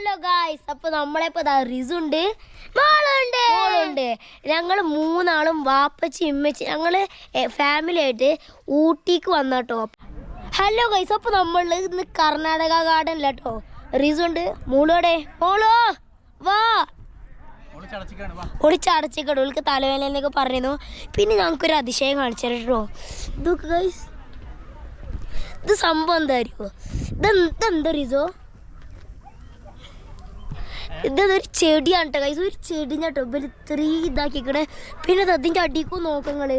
Hello guys അപ്പൊ നമ്മളിപ്പോ ദാ റിസുണ്ട് മോളുണ്ട്. മോളുണ്ട്. ഞങ്ങൾ മൂന്നാളും വാപ്പച്ചി ഇമ്മച്ചി ഞങ്ങൾ ഫാമിലി ആയിട്ട് ഊട്ടിക്ക് വന്നട്ടോ. ഹലോ ഗൈസ് അപ്പൊ നമ്മൾ ഇന്ന് കർണാടക ഗാർഡനിലാട്ടോ റിസുണ്ട് മോളോടെ മോളോ വാ. ഒളിച്ചടച്ചിക്കട്ടോ ഓൾക്ക് തലവേദന എന്നൊക്കെ പറഞ്ഞിരുന്നു. പിന്നെ ഞങ്ങൾക്കൊരു അതിശയം കാണിച്ചിട്ടോ കേട്ടോ ഇതൊക്കെ ഗൈസ് ഇത് സംഭവം എന്തായിരിക്കും ഇത് എന്താ റിസോ? ഇതൊരു ചെടിയാണ് കേട്ടോ കൈസ് ഒരു ചെടി കേട്ടോ ഇവർ ഇത്രയും ഇതാക്കിക്കണേ പിന്നെ അതിന്റെ അടിക്കും നോക്കങ്ങൾ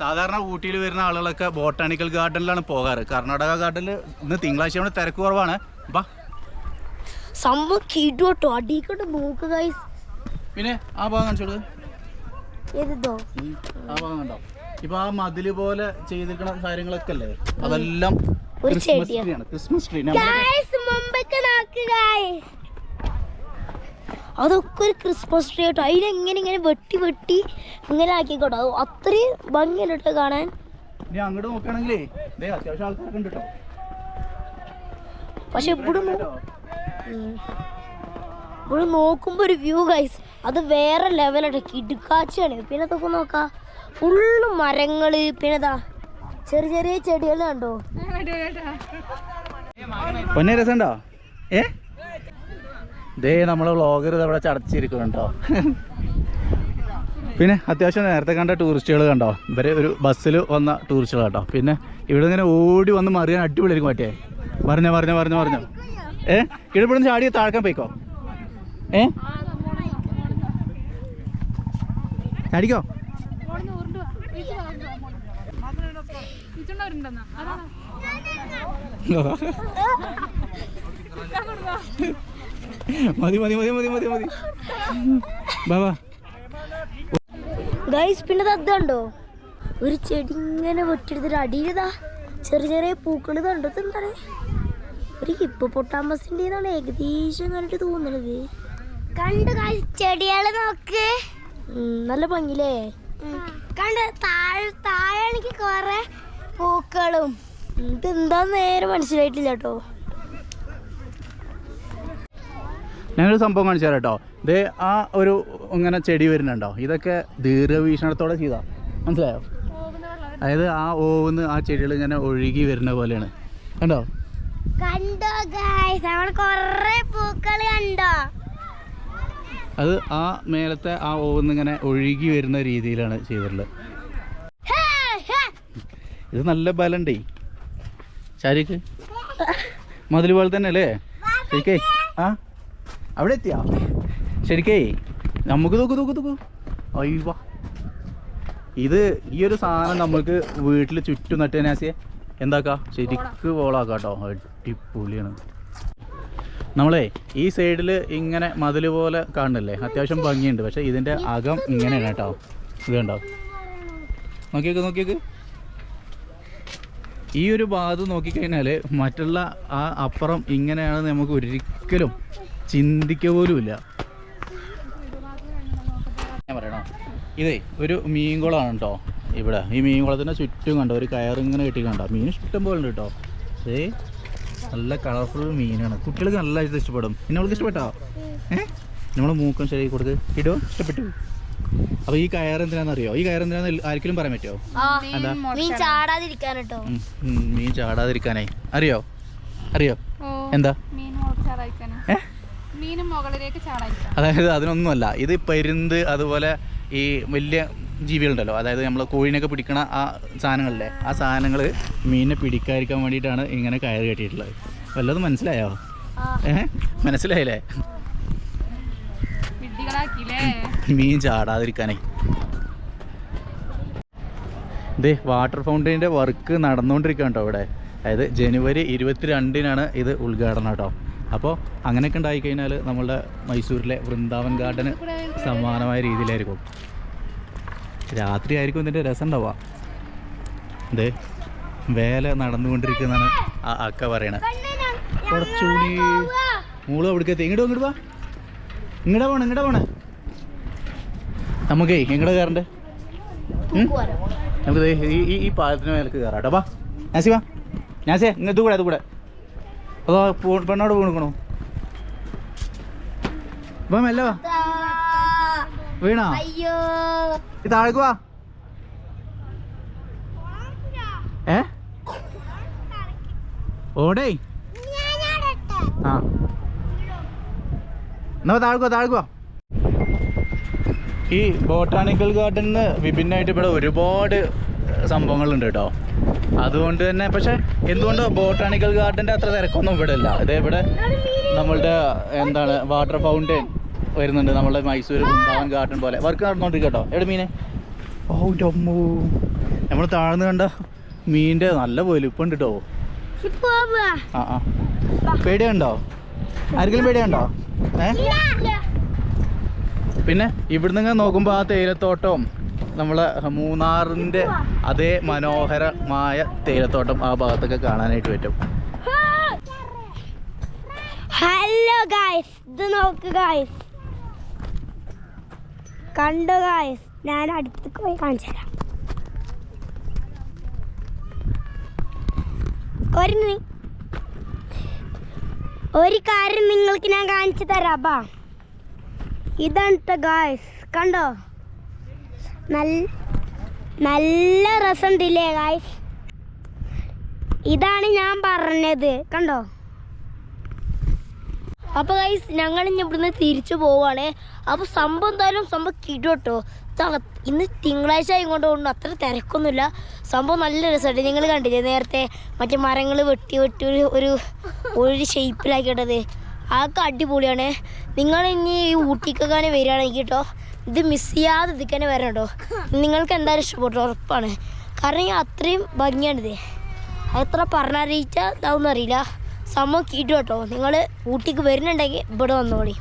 സാധാരണ ഊട്ടിയിൽ വരുന്ന ആളുകളൊക്കെ ബോട്ടാണിക്കൽ ഗാർഡനിലാണ് പോകാറ്. കർണാടക ഗാർഡനിൽ ഇന്ന് തിങ്കളാഴ്ചയാണ് തിരക്ക് കുറവാണ്. ബാ സംഭവം കിടുവട്ടോ അടിക്കട്ടെ നോക്ക് ഗൈസ് പിന്നെ ആ ഭാഗം കാണിച്ചോളൂ ഏതോ ആ ഭാഗം കണ്ടോ? ഇപ്പൊ ആ മതിൽ പോലെ ചെയ്തിരിക്കുന്ന കാര്യങ്ങളൊക്കെ അല്ലേ? അതെല്ലാം ഒരു ക്രിസ്മസ് ചെടിയാ. ആണ്. ക്രിസ്മസ് ട്രീ അതൊക്കെ ഒരു ക്രിസ്മസ് ട്രീ കേട്ടോ എങ്ങനെ ഇങ്ങനെ വെട്ടി വെട്ടി ഇങ്ങനെ ആക്കിക്കോട്ടോ. അത് അത്രയും ഭംഗിയല്ല കേട്ടോ കാണാൻ. അങ്ങോട്ട് നോക്കുകയാണെങ്കിലേ ദേ അത്യാവശ്യം ആൾക്കാരൊക്കെ ഉണ്ട് കേട്ടോ പക്ഷെ ഇവിടെ. ഇവിടെ നോക്കുമ്പോ ഒരു വ്യൂ ഗൈസ് അത് വേറെ ലെവലാണ് കിടുക്കാച്ചാണ് പിന്നെ അതൊക്കെ നോക്കാം. ഫുള്ള് മരങ്ങൾ. പിന്നെ ഇതാ ചെറിയ ചെറിയ ചെടികൾ കണ്ടോ? പൊന്നെ രസമുണ്ടോ? ഏ? ദേ നമ്മളെ വ്ളോഗർ അവിടെ ചടച്ചിരിക്കുന്നുണ്ടോ? പിന്നെ അത്യാവശ്യം നേരത്തെ കണ്ട ടൂറിസ്റ്റുകൾ കണ്ടോ? ഇവരെ ഒരു ബസ്സിൽ വന്ന ടൂറിസ്റ്റുകൾ കേട്ടോ പിന്നെ ഇവിടെ ഇങ്ങനെ ഓടി വന്ന് മറിയാൻ അടിപൊളിയായിരിക്കും മറ്റേ. പറഞ്ഞോ പറഞ്ഞോ പറഞ്ഞോ പറഞ്ഞോ. ഏ? ഇവിടെ ചാടി താഴ്ക്കാൻ പോയിക്കോ? ഏ? ചാടിക്കോ? മതി മതി മതി മതി മതി മതി. ബാബാ. ഗൈസ് പിന്നെ തദ്ദുണ്ടോ ഒരു ചെടി ഇങ്ങനെ വെട്ടിയെടുത്തിട്ട് അടിയിലിതാ ചെറിയ ചെറിയ പൂക്കൾ കണ്ടോ? എന്താണ്? ഒരു ഹിപ്പോ പൊട്ടാമ്പസിന്റെ ഏകദേശം കണ്ടിട്ട് തോന്നണത്. കണ്ടു ചെടികൾ നോക്ക്. നല്ല ഭംഗിലേ കണ്ട്? താഴെ താഴെ കൊറേ പൂക്കളും. ഇതെന്താ നേരെ മനസ്സിലായിട്ടില്ല കേട്ടോ. ഞാനൊരു സംഭവം കാണിച്ചു തരാം കേട്ടോ. ആ ഒരു ഇങ്ങനെ ചെടി വരുന്നുണ്ടോ? ഇതൊക്കെ ദീർഘവീക്ഷണത്തോടെ ചെയ്താ. മനസ്സിലായോ? അതായത് ആ ഓവുന്ന് ആ ചെടികൾ ഇങ്ങനെ ഒഴുകി വരുന്ന പോലെയാണ്. കണ്ടോ? കണ്ടോ പൂക്കൾ കണ്ടോ? അത് ആ മേലത്തെ ആ ഓവുന്ന് ഇങ്ങനെ ഒഴുകി വരുന്ന രീതിയിലാണ് ചെയ്തിട്ടുള്ളത്. ഇത് നല്ല ബലണ്ടേ ശാരിക്ക്? മതിൽ പോലെ തന്നെ അല്ലേ ശരിക്കേ ആ? അവിടെ എത്തിയാ? ശരിക്കേ നമുക്ക് തൂക്ക് തൂക്ക് തൂക്ക് അയ്യോ. ഇത് ഈ ഒരു സാധനം നമ്മൾക്ക് വീട്ടിൽ ചുറ്റും നട്ടേനാസിയെ എന്താക്കാ? ശരിക്ക് വോളാക്കാം കേട്ടോ അടിപൊളിയാണ്. നമ്മളെ ഈ സൈഡിൽ ഇങ്ങനെ മതിൽ പോലെ കാണുന്നില്ലേ? അത്യാവശ്യം ഭംഗിയുണ്ട്. പക്ഷെ ഇതിന്റെ അകം ഇങ്ങനെയാണ് കേട്ടോ. ഇത് കണ്ടോ നോക്കിയേക്ക് നോക്കിയേക്ക്. ഈ ഒരു ഭാഗത്ത് നോക്കിക്കഴിഞ്ഞാൽ മറ്റുള്ള ആ അപ്പുറം ഇങ്ങനെയാണെന്ന് നമുക്ക് ഒരിക്കലും ചിന്തിക്ക പോലുമില്ല പറയണോ? ഇതേ ഒരു മീൻകുളമാണ് കേട്ടോ ഇവിടെ. ഈ മീൻകുളത്തിന്റെ ചുറ്റും കണ്ടോ? ഒരു കയറിങ്ങനെ കെട്ടി കണ്ടോ? മീൻ ഇഷ്ടം പോലെ ഉണ്ട് കേട്ടോ. ഏ നല്ല കളർഫുൾ മീനാണ്. കുട്ടികൾക്ക് നല്ല ഇത് ഇഷ്ടപ്പെടും. പിന്നെ അവൾക്ക് ഇഷ്ടപ്പെട്ടോ? ഏഹ് നമ്മൾ മൂക്കം ശരി കൊടുക്ക്. ഇടോ ഇഷ്ടപ്പെട്ടു. അപ്പോൾ ഈ കയർ എന്തിനാണെന്നറിയോ ഈ കയർ എന്തിനാന്ന് ആർക്കെങ്കിലും പറയാൻ പറ്റോ എന്താ? മീൻ ചാടാതിരിക്കാൻ കേട്ടോ. മീൻ ചാടാതിരിക്കാനായി അറിയോ? അറിയോ? ഓ, എന്താ? അതായത് അതിനൊന്നുമല്ല ഇത് പരുന്ത് അതുപോലെ ഈ വലിയ ജീവികളുണ്ടല്ലോ. അതായത് നമ്മൾ കോഴിനൊക്കെ പിടിക്കണ ആ സാധനങ്ങളല്ലേ? ആ സാധനങ്ങൾ മീനിനെ പിടിക്കാതിരിക്കാൻ വേണ്ടിയിട്ടാണ് ഇങ്ങനെ കയറ് കെട്ടിയിട്ടുള്ളത്. വല്ലതും മനസ്സിലായോ? ഏഹ് മനസ്സിലായില്ലേ? മീൻ ചാടാതിരിക്കാനേ. ഇതേ വാട്ടർ ഫൗണ്ടൈന്റെ വർക്ക് നടന്നുകൊണ്ടിരിക്കുകയാണ് കേട്ടോ ഇവിടെ. അതായത് ജനുവരി ഇരുപത്തിരണ്ടിനാണ് ഇത് ഉദ്ഘാടനം കേട്ടോ അപ്പോൾ അങ്ങനെയൊക്കെ ഉണ്ടായിക്കഴിഞ്ഞാൽ നമ്മളുടെ മൈസൂരിലെ വൃന്ദാവൻ ഗാർഡന് സമാനമായ രീതിയിലായിരിക്കും. രാത്രി ആയിരിക്കും ഇതിന്റെ രസം ഉണ്ടാവുക. അതെ വേല നടന്നുകൊണ്ടിരിക്കുന്നതാണ് ആ അക്ക പറയണത്. കുറച്ചുകൂടി മൂൾ അവിടേക്ക് എത്തി. ഇങ്ങോട്ട് ഇങ്ങോട്ട് വാ. ഇങ്ങടെ പോണേ ഇങ്ങടെ പോണേ. നമുക്കേ എങ്ങടെ കയറണ്ടേ നമുക്ക് ഈ ഈ- ഈ പാലത്തിന് മേലേക്ക് കയറാം കേട്ടോ വാ. നാസി വാ. സേ ഇങ്ങ് ഇത് കൂടെ അത് കൂടെ അതോ പെണ്ണോട് വീണുക്കണോ. വാ മെല്ല വാ. വീണോ? ഇത് താഴേക്ക് വാ. ഏ? ഓടേ. ആ. എന്നാ താഴ്ക്കുവാ താഴ്ക്കോ ഈ ബോട്ടാണിക്കൽ ഗാർഡനിന്ന് വിഭിന്നമായിട്ട് ഇവിടെ ഒരുപാട് സംഭവങ്ങളുണ്ട് കേട്ടോ അതുകൊണ്ട് തന്നെ പക്ഷെ എന്തുകൊണ്ടോ ബോട്ടാണിക്കൽ ഗാർഡന്റെ അത്ര തിരക്കൊന്നും ഇവിടെ ഇല്ല. ഇതേ ഇവിടെ നമ്മളുടെ എന്താണ് വാട്ടർ ഫൗണ്ടൈൻ വരുന്നുണ്ട്. നമ്മളുടെ മൈസൂർ വൃന്ദാവൻ ഗാർഡൻ പോലെ. വർക്ക് നടന്നുകൊണ്ടിരിക്കുക കേട്ടോ എവിടെ മീനെ? ഓ ഡമ്മു നമ്മൾ താഴ്ന്നു കണ്ട മീനിന്റെ നല്ല വലുപ്പുണ്ട് കേട്ടോ. ആ ആ. പേടിയുണ്ടോ? ആർക്കെങ്കിലും പേടിയുണ്ടോ? ഏ? പിന്നെ ഇവിടുന്ന് നോക്കുമ്പോൾ ആ തേയിലത്തോട്ടവും നമ്മളെ മൂന്നാറിന്റെ അതേ മനോഹരമായ തേയിലത്തോട്ടം ആ ഭാഗത്തൊക്കെ കാണാനായിട്ട് പറ്റും. ഹലോ ഗായ്സ് ഇത് നോക്ക് ഗായ്സ് കണ്ടു ഗായ്സ് ഞാൻ അടുത്തേക്ക് പോയി കാണിച്ചു തരാം. ഒരു ഒരു കാര്യം നിങ്ങൾക്ക് ഞാൻ കാണിച്ചു തരാം ബാ. ഇതാണ് ഗായ്സ് കണ്ടോ? നല്ല രസമുണ്ടല്ലേ ഗായ്സ് ഇതാണ് ഞാൻ പറഞ്ഞത്. കണ്ടോ? അപ്പൊ ഗൈസ് ഞങ്ങൾ ഇനി ഇവിടുന്ന് തിരിച്ചു പോവാണ്. അപ്പൊ സംഭവം എന്തായാലും സംഭവം കിടട്ടോ ഇന്ന് തിങ്കളാഴ്ച ആയിക്കൊണ്ട് കൊണ്ട് അത്ര തിരക്കൊന്നുമില്ല. സംഭവം നല്ല രസമുണ്ട്. നിങ്ങൾ കണ്ടില്ലേ നേരത്തെ മറ്റേ മരങ്ങൾ വെട്ടി വെട്ടി ഒരു ഒരു ഷേപ്പിലാക്കിയിട്ടത് അതൊക്കെ അടിപൊളിയാണ്. നിങ്ങൾ ഇനി ഈ ഊട്ടിക്കൊക്കെ വരികയാണെങ്കിൽ കേട്ടോ ഇത് മിസ് ചെയ്യാതെ ഇതിക്ക് തന്നെ വരണം കേട്ടോ നിങ്ങൾക്ക് എന്തായാലും ഇഷ്ടപ്പെട്ടു ഉറപ്പാണ്. കാരണം അത്രയും ഭംഗിയാണിത്. എത്ര പറഞ്ഞറിയിച്ചാൽ ഇതാവുന്നറിയില്ല. സംഭവം കിട്ടും കേട്ടോ. നിങ്ങൾ ഊട്ടിക്ക് വരുന്നുണ്ടെങ്കിൽ ഇവിടെ വന്നോളി.